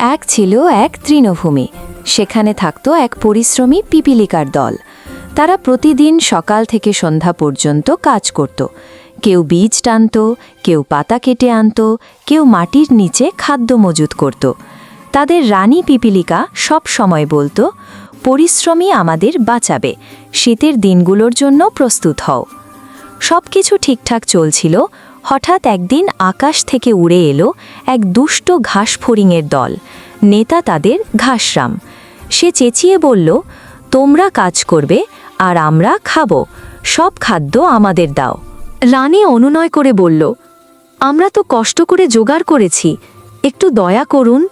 এক ছিল এক তৃণভূমি। সেখানে থাকত এক পরিশ্রমী পিপিলিকার দল। তারা প্রতিদিন সকাল থেকে সন্ধ্যা পর্যন্ত কাজ করত। কেউ বীজ টানত, কেউ পাতা কেটে আনত, কেউ মাটির নিচে খাদ্য মজুত করত। তাদের রানী পিপিলিকা সব সময় বলতো পরিশ্রমী আমাদের বাঁচাবে, শীতের দিনগুলোর জন্য প্রস্তুত হও। সব কিছু ঠিকঠাক চলছিল হঠাৎ একদিন আকাশ থেকে উড়ে এলো এক দুষ্ট ঘাস ঘাসফড়িংয়ের দল। নেতা তাদের ঘাসরাম। সে চেঁচিয়ে বলল, তোমরা কাজ করবে আর আমরা খাব। সব খাদ্য আমাদের দাও। রানী অনুনয় করে বলল, আমরা তো কষ্ট করে জোগাড় করেছি, একটু দয়া করুন।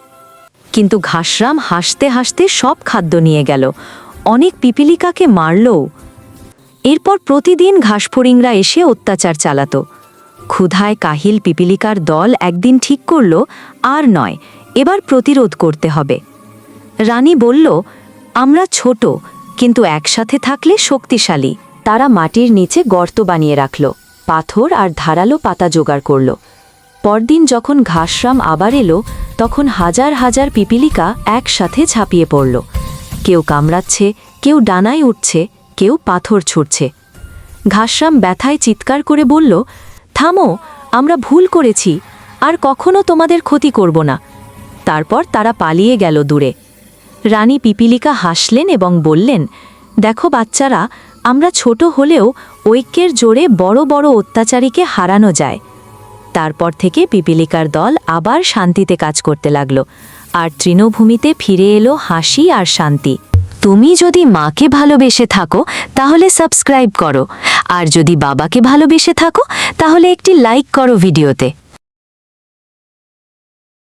কিন্তু ঘাসরাম হাসতে হাসতে সব খাদ্য নিয়ে গেল। অনেক পিপিলিকাকে মারলও। এরপর প্রতিদিন ঘাসফড়িংরা এসে অত্যাচার চালাত। ক্ষুধায় কাহিল পিপিলিকার দল একদিন ঠিক করল, আর নয়, এবার প্রতিরোধ করতে হবে। রানী বলল, আমরা ছোট, কিন্তু একসাথে থাকলে শক্তিশালী। তারা মাটির নিচে গর্ত বানিয়ে রাখল, পাথর আর ধারালো পাতা জোগাড় করল। পরদিন যখন ঘাসরাম আবার এলো, তখন হাজার হাজার পিপিলিকা একসাথে ঝাঁপিয়ে পড়ল। কেউ কামড়াচ্ছে, কেউ ডানায় উঠছে, কেউ পাথর ছুটছে ঘাসরাম ব্যথায় চিৎকার করে বলল থামো, আমরা ভুল করেছি, আর কখনো তোমাদের ক্ষতি করব না। তারপর তারা পালিয়ে গেল দূরে। রানী পিপিলিকা হাসলেন এবং বললেন, দেখো বাচ্চারা, আমরা ছোট হলেও ঐক্যের জোরে বড় বড় অত্যাচারীকে হারানো যায়। তারপর থেকে পিপিলিকার দল আবার শান্তিতে কাজ করতে লাগল, আর তৃণভূমিতে ফিরে এলো হাসি আর শান্তি। তুমি যদি মাকে ভালোবেসে থাকো, তাহলে সাবস্ক্রাইব করো আর যদি বাবাকে ভালোবেসে থাকো তাহলে একটি লাইক করো ভিডিওতে।